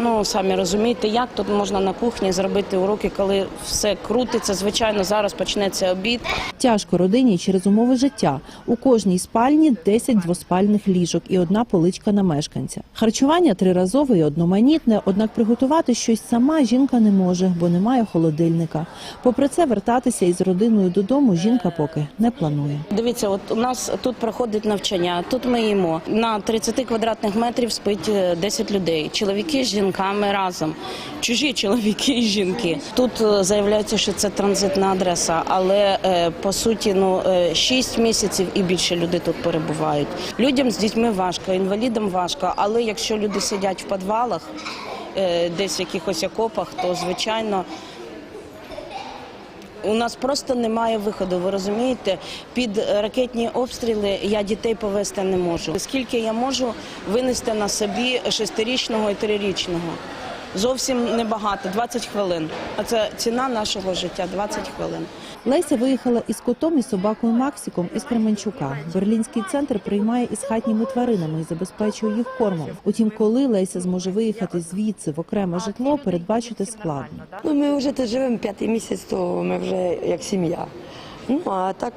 Ну, самі розумієте, як тут можна на кухні зробити уроки, коли все крутиться. Звичайно, зараз почнеться обід. Тяжко родині через умови життя. У кожній спальні 10 двоспальних ліжок і одна поличка на мешканця. Харчування триразове і одноманітне, однак приготувати щось сама жінка не може, бо немає холодильника. Попри це, вертатися із родиною додому жінка поки не планує. Дивіться, от у нас тут проходить навчання. Тут ми їмо на 30 квадратних метрів спить е, 10 людей. Чоловіки з жінками разом. Чужі чоловіки і жінки. Тут е, заявляється, що це транзитна адреса, але е, по суті, ну е, 6 місяців і більше люди тут перебувають. Людям з дітьми важко, інвалідам важко. Але якщо люди сидять в підвалах, е, десь в якихось окопах, то звичайно. У нас просто немає виходу. Ви розумієте, під ракетні обстріли я дітей повезти не можу. Скільки я можу винести на собі шестирічного і трирічного? Зовсім небагато, 20 хвилин. А це ціна нашого життя 20 хвилин. Леся виїхала із котом і собакою Максиком із Кременчука. Берлінський центр приймає із хатніми тваринами і забезпечує їх кормом. Утім, коли Леся зможе виїхати звідси в окреме житло, передбачити складно. Ну, ми вже тут живемо п'ятий місяць, то ми вже як сім'я. Ну, а так,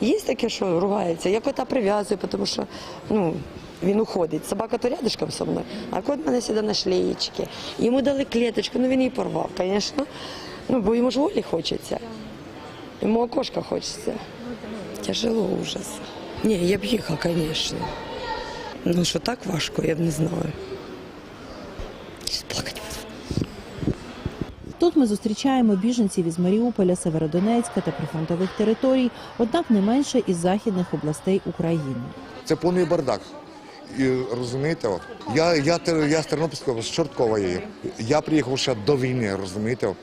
є таке, що ругається. Я кота прив'язую, тому що ну, він уходить. Собака то рядышком со мною, а кот мене сюди на шлеєчки. Йому дали клеточку, ну він її порвав, звісно. Ну, бо йому ж волі хочеться. Йому окошка хочеться. Тяжело ужас. Ні, я б їхав, звісно. Ну, що так важко, я б не знаю. Плакати буду. Тут ми зустрічаємо біженців із Маріуполя, Северодонецька та прифронтових територій, однак не менше із західних областей України. Це повний бардак. І розумієте, от я, я, Тер- я з Тернопільського з Чорткової. Я приїхав ще до війни, розумієте?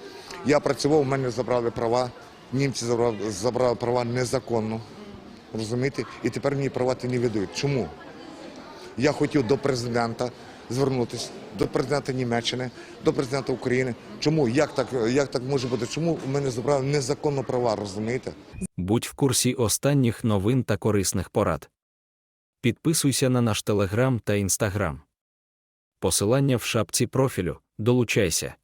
Я працював, у мене забрали права. Німці забрали, забрали права незаконно. Розумієте? І тепер мені права ті не видають. Чому? Я хотів до президента звернутися, до президента Німеччини, до президента України. Чому? Як так, як так може бути? Чому у мене забрали незаконно права, розумієте? Будь в курсі останніх новин та корисних порад. Підписуйся на наш телеграм та інстаграм. Посилання в шапці профілю. Долучайся.